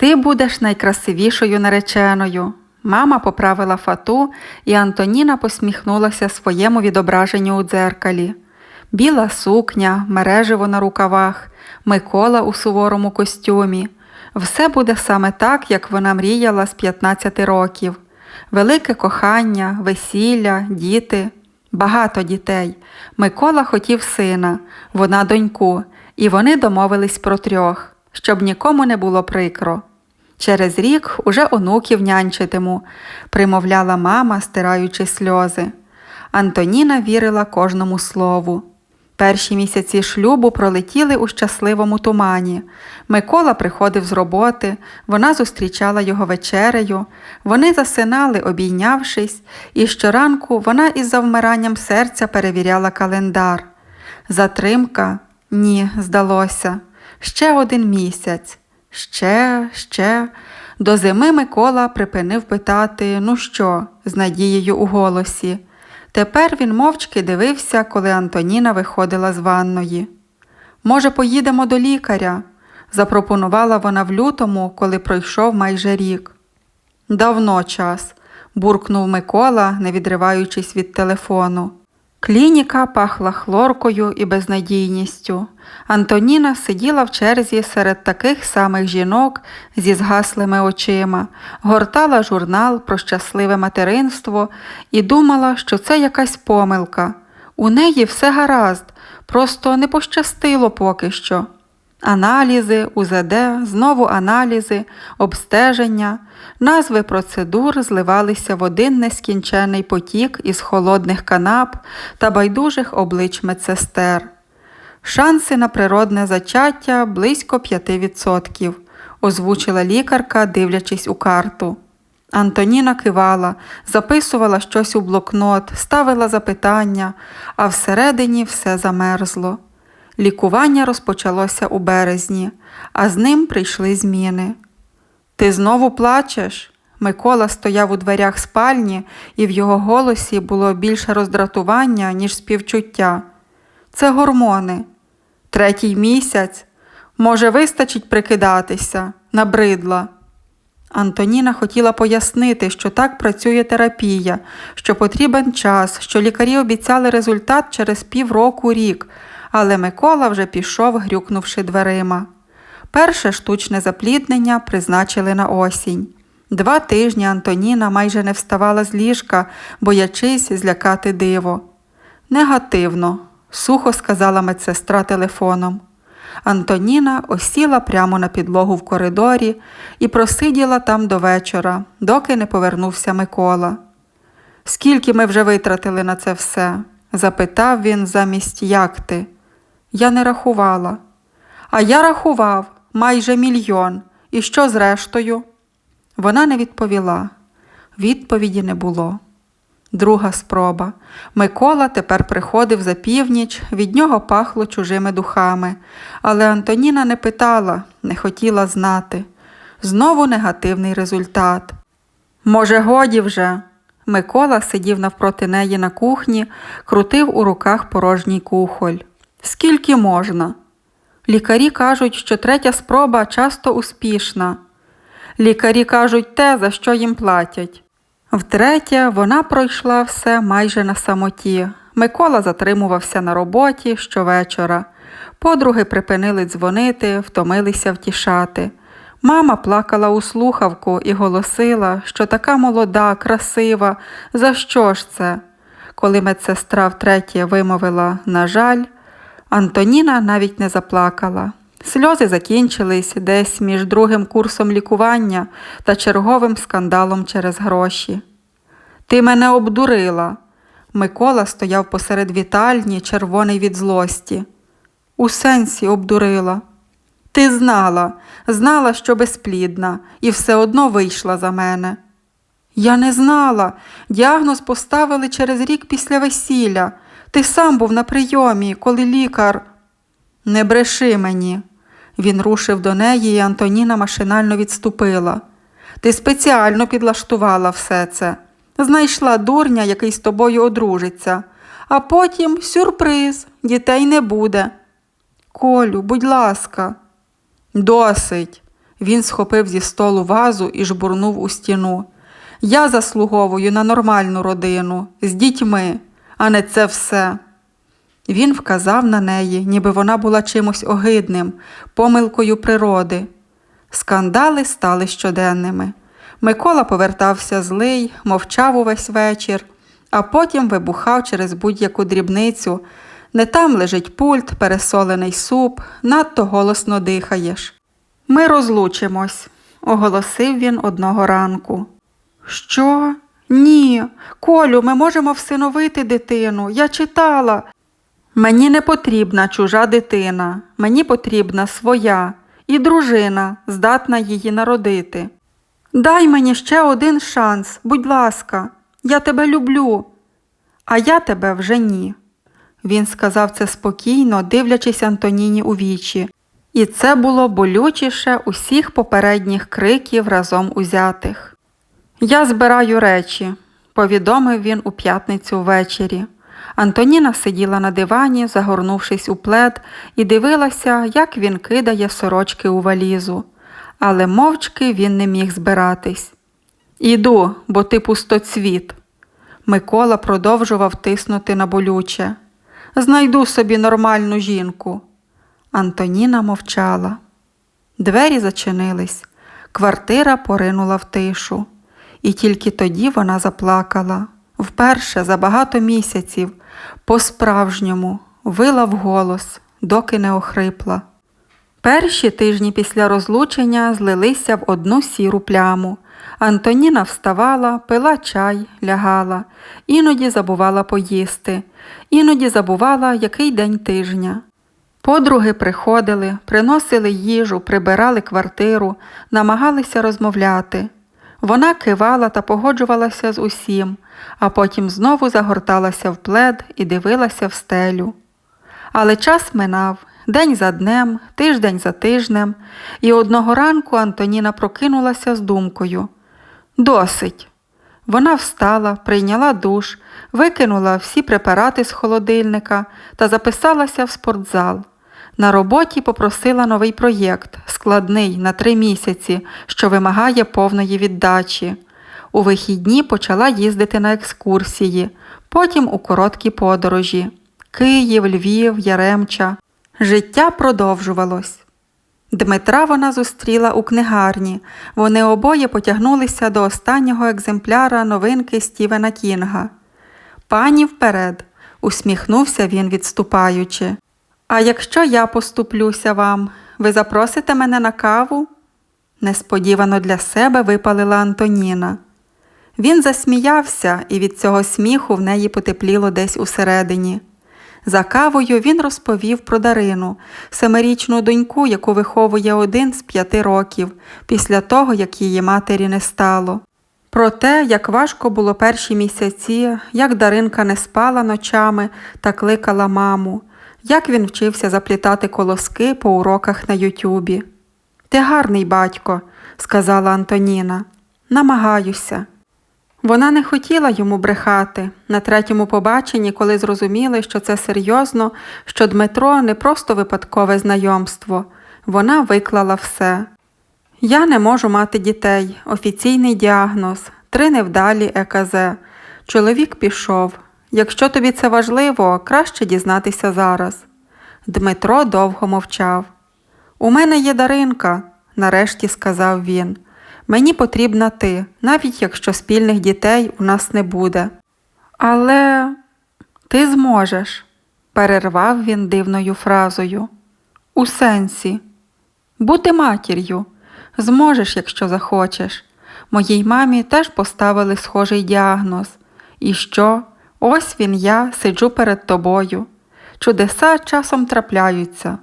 Ти будеш найкрасивішою нареченою. Мама поправила фату, і Антоніна посміхнулася своєму відображенню у дзеркалі. Біла сукня, мереживо на рукавах, Микола у суворому костюмі. Все буде саме так, як вона мріяла з 15 років. Велике кохання, весілля, діти, багато дітей. Микола хотів сина, вона доньку, і вони домовились про трьох, щоб нікому не було прикро. Через рік уже онуків нянчитиму, примовляла мама, стираючи сльози. Антоніна вірила кожному слову. Перші місяці шлюбу пролетіли у щасливому тумані. Микола приходив з роботи, вона зустрічала його вечерею, вони засинали, обійнявшись, і щоранку вона із завмиранням серця перевіряла календар. Затримка ні, здалося. Ще один місяць. Ще, ще. До зими Микола припинив питати ну що, з надією у голосі. Тепер він мовчки дивився, коли Антоніна виходила з ванної. Може, поїдемо до лікаря? запропонувала вона в лютому, коли пройшов майже рік. Давно час, буркнув Микола, не відриваючись від телефону. Клініка пахла хлоркою і безнадійністю. Антоніна сиділа в черзі серед таких самих жінок зі згаслими очима, гортала журнал про щасливе материнство і думала, що це якась помилка. У неї все гаразд, просто не пощастило поки що. Аналізи, УЗД, знову аналізи, обстеження, назви процедур зливалися в один нескінчений потік із холодних канап та байдужих облич медсестер. Шанси на природне зачаття близько 5%, озвучила лікарка, дивлячись у карту. Антоніна кивала, записувала щось у блокнот, ставила запитання, а всередині все замерзло. Лікування розпочалося у березні, а з ним прийшли зміни. Ти знову плачеш? Микола стояв у дверях спальні, і в його голосі було більше роздратування, ніж співчуття. Це гормони. Третій місяць. Може, вистачить прикидатися, набридла. Антоніна хотіла пояснити, що так працює терапія, що потрібен час, що лікарі обіцяли результат через півроку рік, але Микола вже пішов, грюкнувши дверима. Перше штучне запліднення призначили на осінь. Два тижні Антоніна майже не вставала з ліжка, боячись злякати диво. Негативно, сухо сказала медсестра телефоном. Антоніна осіла прямо на підлогу в коридорі і просиділа там до вечора, доки не повернувся Микола. Скільки ми вже витратили на це все? запитав він замість як ти. Я не рахувала. А я рахував майже мільйон. І що зрештою? Вона не відповіла. Відповіді не було. Друга спроба. Микола тепер приходив за північ, від нього пахло чужими духами, але Антоніна не питала, не хотіла знати. Знову негативний результат. Може, годі вже. Микола сидів навпроти неї на кухні, крутив у руках порожній кухоль. Скільки можна? Лікарі кажуть, що третя спроба часто успішна. Лікарі кажуть те, за що їм платять. Втретє, вона пройшла все майже на самоті. Микола затримувався на роботі щовечора. Подруги припинили дзвонити, втомилися втішати. Мама плакала у слухавку і голосила, що така молода, красива, за що ж це? Коли медсестра втретє вимовила на жаль, Антоніна навіть не заплакала. Сльози закінчились десь між другим курсом лікування та черговим скандалом через гроші. Ти мене обдурила. Микола стояв посеред вітальні, червоний від злості. У сенсі обдурила. Ти знала, знала, що безплідна, і все одно вийшла за мене. Я не знала. Діагноз поставили через рік після весілля. Ти сам був на прийомі, коли лікар. Не бреши мені. Він рушив до неї, і Антоніна машинально відступила. Ти спеціально підлаштувала все це. Знайшла дурня, який з тобою одружиться, а потім сюрприз, дітей не буде. Колю, будь ласка, досить. Він схопив зі столу вазу і жбурнув у стіну. Я заслуговую на нормальну родину з дітьми, а не це все. Він вказав на неї, ніби вона була чимось огидним, помилкою природи. Скандали стали щоденними. Микола повертався злий, мовчав увесь вечір, а потім вибухав через будь-яку дрібницю. Не там лежить пульт, пересолений суп, надто голосно дихаєш. Ми розлучимось, оголосив він одного ранку. Що? Ні, Колю, ми можемо всиновити дитину. Я читала. Мені не потрібна чужа дитина, мені потрібна своя і дружина, здатна її народити. Дай мені ще один шанс, будь ласка, я тебе люблю, а я тебе вже ні. Він сказав це спокійно, дивлячись Антоніні у вічі, і це було болючіше усіх попередніх криків разом узятих. Я збираю речі, повідомив він у п'ятницю ввечері. Антоніна сиділа на дивані, загорнувшись у плед, і дивилася, як він кидає сорочки у валізу, але мовчки він не міг збиратись. Іду, бо ти пустоцвіт. Микола продовжував тиснути на болюче. Знайду собі нормальну жінку. Антоніна мовчала. Двері зачинились, квартира поринула в тишу, і тільки тоді вона заплакала. Вперше за багато місяців, по-справжньому, вила вголос, доки не охрипла. Перші тижні після розлучення злилися в одну сіру пляму. Антоніна вставала, пила чай, лягала, іноді забувала поїсти, іноді забувала, який день тижня. Подруги приходили, приносили їжу, прибирали квартиру, намагалися розмовляти. Вона кивала та погоджувалася з усім, а потім знову загорталася в плед і дивилася в стелю. Але час минав день за днем, тиждень за тижнем, і одного ранку Антоніна прокинулася з думкою Досить. Вона встала, прийняла душ, викинула всі препарати з холодильника та записалася в спортзал. На роботі попросила новий проєкт, складний на три місяці, що вимагає повної віддачі. У вихідні почала їздити на екскурсії, потім у короткі подорожі Київ, Львів, Яремча. Життя продовжувалось. Дмитра вона зустріла у книгарні. Вони обоє потягнулися до останнього екземпляра новинки Стівена Кінга. Пані вперед, усміхнувся він, відступаючи. А якщо я поступлюся вам, ви запросите мене на каву? Несподівано для себе випалила Антоніна. Він засміявся, і від цього сміху в неї потепліло десь усередині. За кавою він розповів про Дарину, семирічну доньку, яку виховує один з п'яти років, після того, як її матері не стало. Про те, як важко було перші місяці, як Даринка не спала ночами та кликала маму, як він вчився заплітати колоски по уроках на Ютюбі. Ти гарний батько, сказала Антоніна. Намагаюся. Вона не хотіла йому брехати на третьому побаченні, коли зрозуміли, що це серйозно, що Дмитро не просто випадкове знайомство, вона виклала все. Я не можу мати дітей, офіційний діагноз, три невдалі ЕКЗ. Чоловік пішов. Якщо тобі це важливо, краще дізнатися зараз. Дмитро довго мовчав. У мене є Даринка, нарешті сказав він. Мені потрібна ти, навіть якщо спільних дітей у нас не буде. Але ти зможеш, перервав він дивною фразою. У сенсі, бути матір'ю, зможеш, якщо захочеш. Моїй мамі теж поставили схожий діагноз. І що? Ось він я сиджу перед тобою. Чудеса часом трапляються.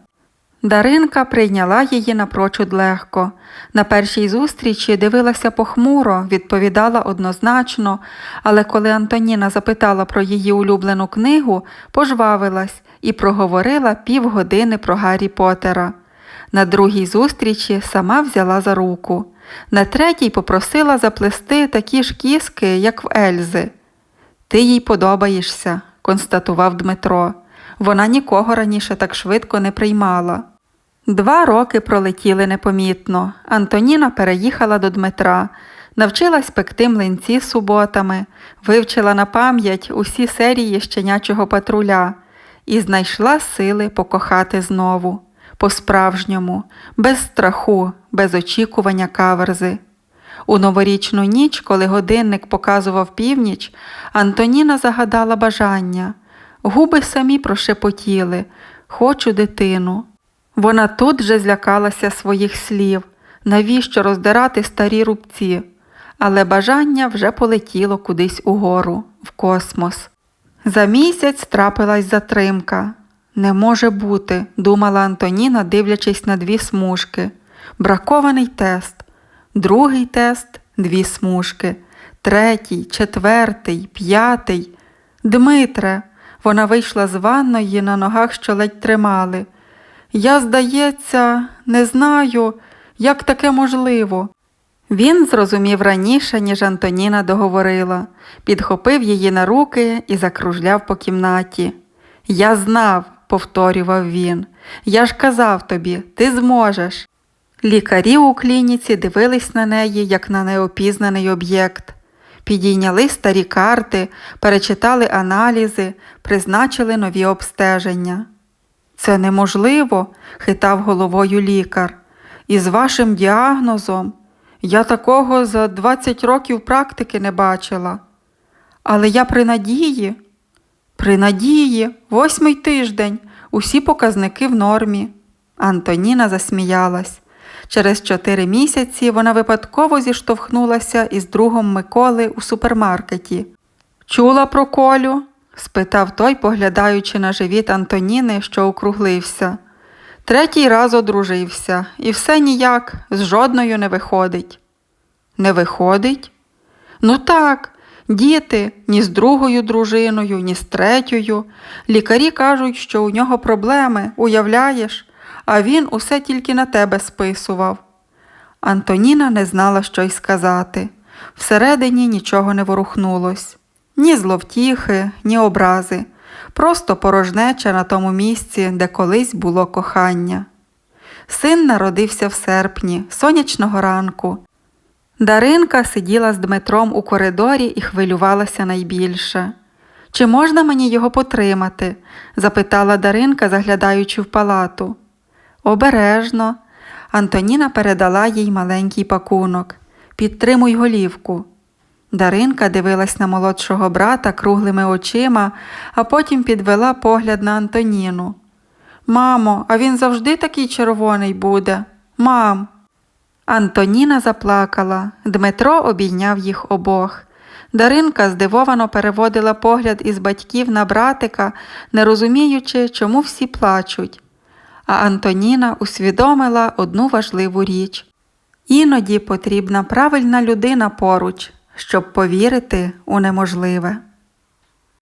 Даринка прийняла її напрочуд легко. На першій зустрічі дивилася похмуро, відповідала однозначно, але коли Антоніна запитала про її улюблену книгу, пожвавилась і проговорила півгодини про Гаррі Поттера. На другій зустрічі сама взяла за руку. На третій попросила заплести такі ж кіски, як в Ельзи. Ти їй подобаєшся, констатував Дмитро. Вона нікого раніше так швидко не приймала. Два роки пролетіли непомітно. Антоніна переїхала до Дмитра, навчилась пекти млинці суботами, вивчила на пам'ять усі серії щенячого патруля і знайшла сили покохати знову, по-справжньому, без страху, без очікування каверзи. У новорічну ніч, коли годинник показував північ, Антоніна загадала бажання. Губи самі прошепотіли Хочу дитину. Вона тут же злякалася своїх слів, навіщо роздирати старі рубці, але бажання вже полетіло кудись угору, в космос. За місяць трапилась затримка. Не може бути, думала Антоніна, дивлячись на дві смужки. Бракований тест. Другий тест дві смужки. Третій, четвертий, п'ятий. Дмитре, вона вийшла з ванної на ногах, що ледь тримали. Я, здається, не знаю, як таке можливо. Він зрозумів раніше, ніж Антоніна договорила, підхопив її на руки і закружляв по кімнаті. Я знав, повторював він, я ж казав тобі, ти зможеш. Лікарі у клініці дивились на неї, як на неопізнаний об'єкт. Підійняли старі карти, перечитали аналізи, призначили нові обстеження. Це неможливо, хитав головою лікар. І з вашим діагнозом я такого за 20 років практики не бачила. Але я при надії, при надії, восьмий тиждень, усі показники в нормі. Антоніна засміялась. Через чотири місяці вона випадково зіштовхнулася із другом Миколи у супермаркеті. Чула про колю? спитав той, поглядаючи на живіт Антоніни, що округлився. Третій раз одружився, і все ніяк з жодною не виходить. Не виходить? Ну так, діти ні з другою дружиною, ні з третьою. Лікарі кажуть, що у нього проблеми, уявляєш, а він усе тільки на тебе списував. Антоніна не знала, що й сказати. Всередині нічого не ворухнулось ні зловтіхи, ні образи, просто порожнеча на тому місці, де колись було кохання. Син народився в серпні, сонячного ранку. Даринка сиділа з Дмитром у коридорі і хвилювалася найбільше. Чи можна мені його потримати? запитала Даринка, заглядаючи в палату. Обережно. Антоніна передала їй маленький пакунок. Підтримуй голівку. Даринка дивилась на молодшого брата круглими очима, а потім підвела погляд на Антоніну. Мамо, а він завжди такий червоний буде. Мам. Антоніна заплакала. Дмитро обійняв їх обох. Даринка здивовано переводила погляд із батьків на братика, не розуміючи, чому всі плачуть. А Антоніна усвідомила одну важливу річ. Іноді потрібна правильна людина поруч, щоб повірити у неможливе.